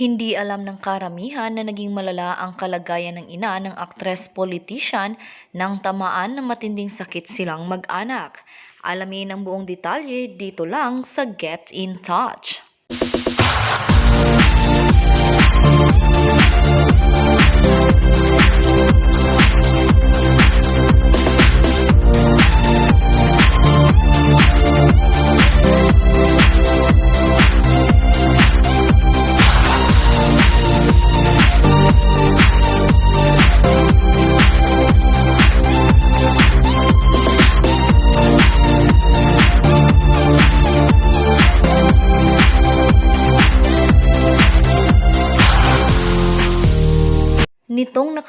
Hindi alam ng karamihan na naging malala ang kalagayan ng ina ng aktres-politician nang tamaan ng matinding sakit silang mag-anak. Alamin ang buong detalye dito lang sa Get in Touch.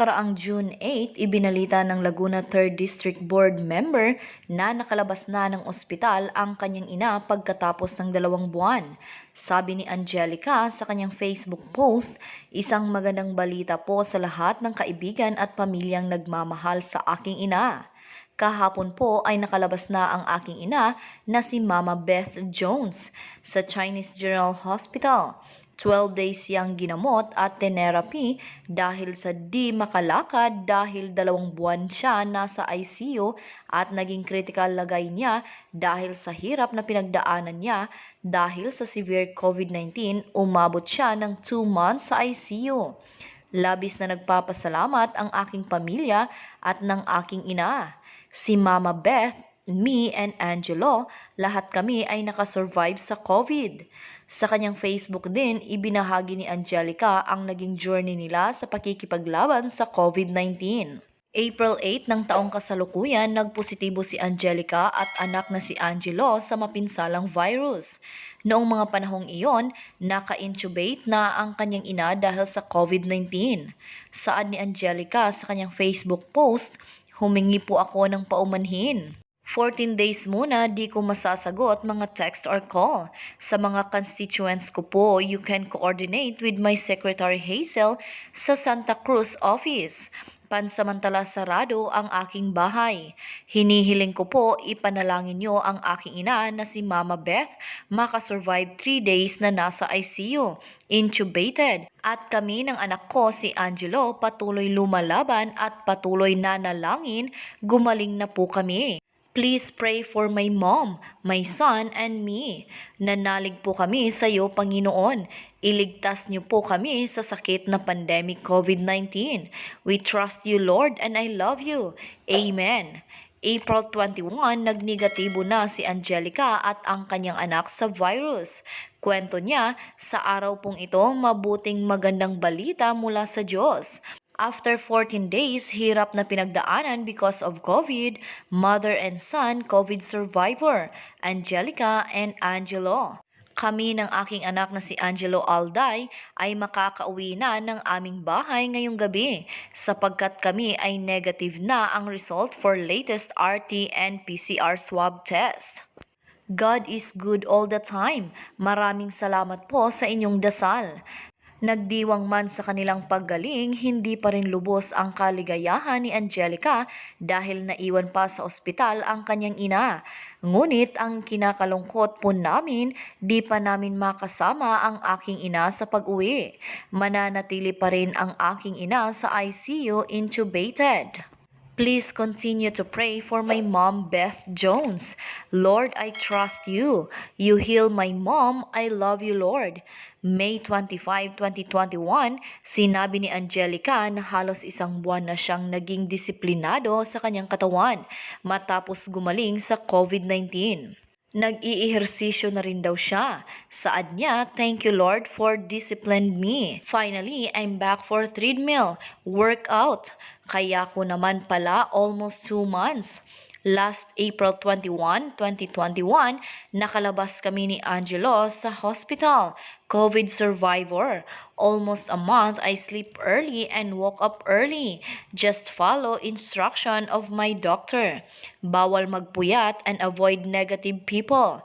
Nakaraang June 8, ibinalita ng Laguna 3rd District Board member na nakalabas na ng ospital ang kanyang ina pagkatapos ng dalawang buwan. Sabi ni Angelica sa kanyang Facebook post, isang magandang balita po sa lahat ng kaibigan at pamilyang nagmamahal sa aking ina. Kahapon po ay nakalabas na ang aking ina na si Mama Beth Jones sa Chinese General Hospital. 12 days siyang ginamot at therapy dahil sa di makalakad dahil dalawang buwan siya nasa ICU at naging critical lagay niya dahil sa hirap na pinagdaanan niya dahil sa severe COVID-19 umabot siya ng 2 months sa ICU. Labis na nagpapasalamat ang aking pamilya at ng aking ina. Si Mama Beth, me and Angelo, lahat kami ay nakasurvive sa COVID. Sa kanyang Facebook din, ibinahagi ni Angelica ang naging journey nila sa pakikipaglaban sa COVID-19. April 8 ng taong kasalukuyan, nagpositibo si Angelica at anak na si Angelo sa mapinsalang virus. Noong mga panahong iyon, naka-intubate na ang kanyang ina dahil sa COVID-19. Saad ni Angelica sa kanyang Facebook post, humingi po ako ng paumanhin. 14 days muna di ko masasagot mga text or call. Sa mga constituents ko po, you can coordinate with my Secretary Hazel sa Santa Cruz office. Pansamantala sarado ang aking bahay. Hinihiling ko po ipanalangin niyo ang aking ina na si Mama Beth makasurvive 3 days na nasa ICU, intubated. At kami ng anak ko si Angelo patuloy lumalaban at patuloy nanalangin, gumaling na po kami. Please pray for my mom, my son, and me. Nanalig po kami sa iyo, Panginoon. Iligtas niyo po kami sa sakit na pandemic COVID-19. We trust you, Lord, and I love you. Amen. April 21, nagnegatibo na si Angelica at ang kanyang anak sa virus. Kwento niya, sa araw pong ito, mabuting magandang balita mula sa Diyos. After 14 days, hirap na pinagdaanan because of COVID, mother and son COVID survivor, Angelica and Angelo. Kami ng aking anak na si Angelo Alday ay makakauwi na ng aming bahay ngayong gabi sapagkat kami ay negative na ang result for latest RT and PCR swab test. God is good all the time. Maraming salamat po sa inyong dasal. Nagdiwang man sa kanilang paggaling, hindi pa rin lubos ang kaligayahan ni Angelica dahil naiwan pa sa ospital ang kanyang ina. Ngunit ang kinakalungkot po namin, di pa namin makasama ang aking ina sa pag-uwi. Mananatili pa rin ang aking ina sa ICU intubated. Please continue to pray for my mom, Beth Jones. Lord, I trust you. You heal my mom. I love you, Lord. May 25, 2021, sinabi ni Angelica na halos isang buwan na siyang naging disiplinado sa kanyang katawan matapos gumaling sa COVID-19. Nag-iihersisyo na rin daw siya. Saad niya, thank you Lord for disciplined me. Finally, I'm back for treadmill, workout. Kaya ko naman pala almost 2 months. Last April 21, 2021, nakalabas kami ni Angelo sa hospital, COVID survivor. Almost a month, I sleep early and woke up early. Just follow instruction of my doctor. Bawal magpuyat and avoid negative people.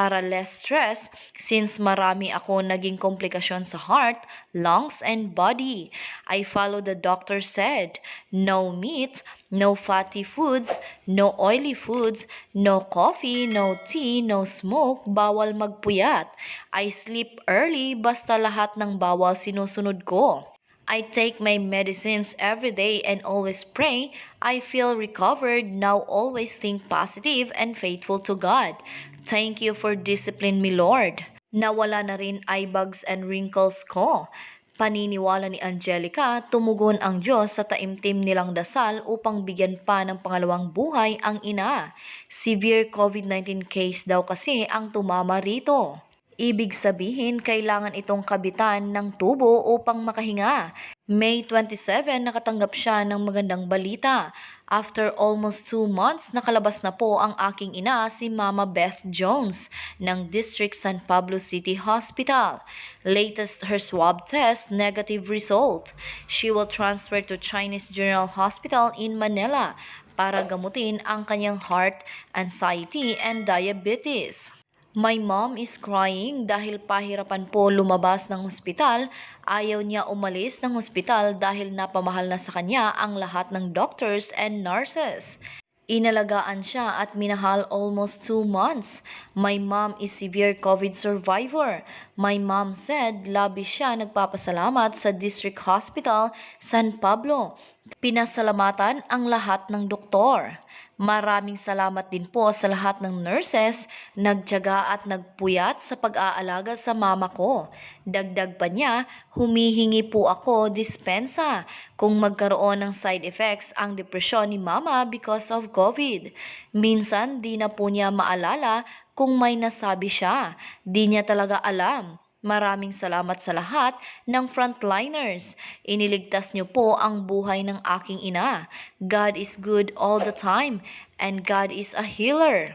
Para less stress since marami ako naging komplikasyon sa heart, lungs, and body. I follow the doctor said, no meat, no fatty foods, no oily foods, no coffee, no tea, no smoke, bawal magpuyat. I sleep early basta lahat ng bawal sinusunod ko. I take my medicines every day and always pray. I feel recovered, now always think positive and faithful to God. Thank you for discipline me, Lord. Nawala na rin eye bags and wrinkles ko. Paniniwala ni Angelica, tumugon ang Diyos sa taimtim nilang dasal upang bigyan pa ng pangalawang buhay ang ina. Severe COVID-19 case daw kasi ang tumama rito. Ibig sabihin, kailangan itong kabitan ng tubo upang makahinga. May 27, nakatanggap siya ng magandang balita. After almost 2 months, nakalabas na po ang aking ina, si Mama Beth Jones, ng District San Pablo City Hospital. Latest her swab test, negative result. She will transfer to Chinese General Hospital in Manila para gamutin ang kanyang heart, anxiety, and diabetes. My mom is crying dahil pahirapan po lumabas ng ospital. Ayaw niya umalis ng ospital dahil napamahal na sa kanya ang lahat ng doctors and nurses. Inalagaan siya at minahal almost two months. My mom is severe COVID survivor. My mom said labi siya nagpapasalamat sa District Hospital San Pablo. Pinasalamatan ang lahat ng doktor. Maraming salamat din po sa lahat ng nurses, nagtyaga at nagpuyat sa pag-aalaga sa mama ko. Dagdag pa niya, humihingi po ako dispensa kung magkaroon ng side effects ang depresyon ni mama because of COVID. Minsan di na po niya maalala kung may nasabi siya. Di niya talaga alam. Maraming salamat sa lahat ng frontliners. Iniligtas niyo po ang buhay ng aking ina. God is good all the time and God is a healer.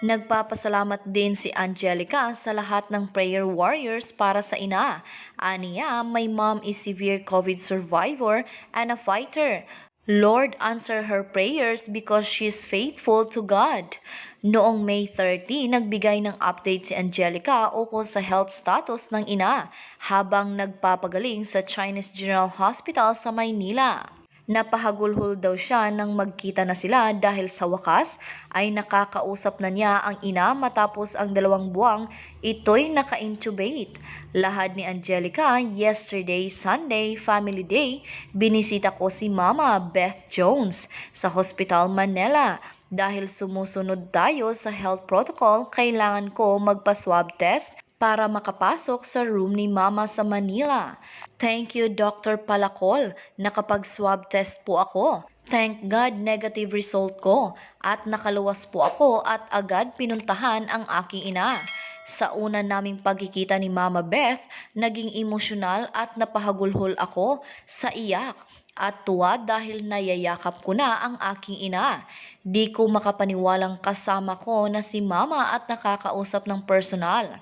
Nagpapasalamat din si Angelica sa lahat ng prayer warriors para sa ina. Aniya, my mom is severe COVID survivor and a fighter. Lord, answer her prayers because she's faithful to God. Noong May 30, nagbigay ng update si Angelica ukol sa health status ng ina habang nagpapagaling sa Chinese General Hospital sa Maynila. Napahagulhol daw siya nang magkita na sila dahil sa wakas ay nakakausap na niya ang ina matapos ang dalawang buwang ito'y naka-intubate. Lahad ni Angelica, yesterday Sunday, Family Day, binisita ko si Mama Beth Jones sa Hospital Manila. Dahil sumusunod tayo sa health protocol, kailangan ko magpa-swab test para makapasok sa room ni Mama sa Manila. Thank you Dr. Palacol, nakapag-swab test po ako. Thank God negative result ko at nakaluwas po ako at agad pinuntahan ang aking ina. Sa una naming pagkikita ni Mama Beth, naging emosyonal at napahagulhol ako sa iyak at tuwa dahil nayayakap ko na ang aking ina. Di ko makapaniwalang kasama ko na si Mama at nakakausap ng personal.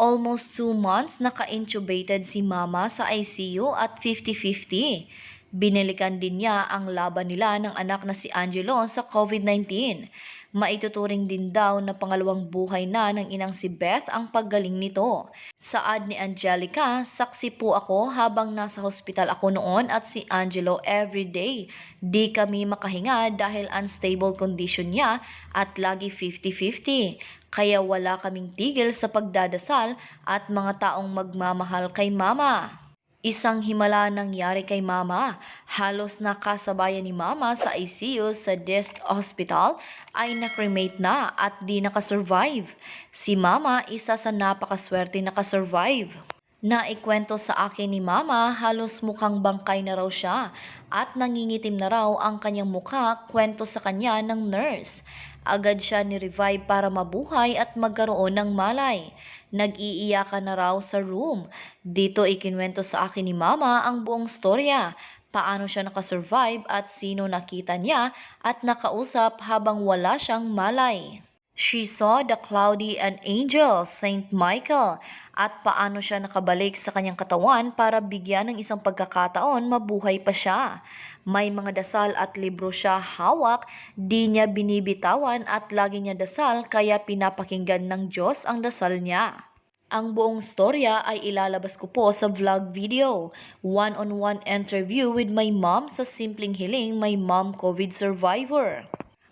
Almost two months naka-intubated si mama sa ICU at 50-50. Binilikan din niya ang laban nila ng anak na si Angelo sa COVID-19. Maituturing din daw na pangalawang buhay na ng inang si Beth ang paggaling nito. Saad ni Angelica, saksi po ako habang nasa hospital ako noon at si Angelo everyday. Di kami makahinga dahil unstable condition niya at lagi 50-50. Kaya wala kaming tigil sa pagdadasal at mga taong magmamahal kay mama. Isang himala nangyari kay Mama. Halos nakasabayan ni Mama sa ICU sa Dest Hospital ay nakremate na at di nakasurvive. Si Mama isa sa napakaswerte nakasurvive. Naikwento sa akin ni Mama halos mukhang bangkay na raw siya at nangingitim na raw ang kanyang mukha kwento sa kanya ng nurse. Agad siya ni-revive para mabuhay at magkaroon ng malay. Nag-iiyakan na raw sa room. Dito ikinwento sa akin ni Mama ang buong storya. Paano siya nakasurvive at sino nakita niya at nakausap habang wala siyang malay. She saw the cloudy and angel, Saint Michael, at paano siya nakabalik sa kanyang katawan para bigyan ng isang pagkakataon mabuhay pa siya. May mga dasal at libro siya hawak, di niya binibitawan at lagi niya dasal kaya pinapakinggan ng Diyos ang dasal niya. Ang buong storya ay ilalabas ko po sa vlog video. One-on-one interview with my mom sa Simpleng Hiling, my mom COVID survivor.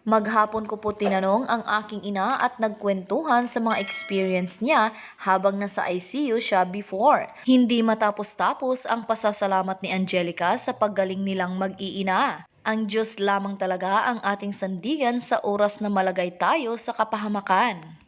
Maghapon ko po tinanong ang aking ina at nagkwentuhan sa mga experience niya habang nasa ICU siya before. Hindi matapos-tapos ang pasasalamat ni Angelica sa paggaling nilang mag-iina. Ang Diyos lamang talaga ang ating sandigan sa oras na malagay tayo sa kapahamakan.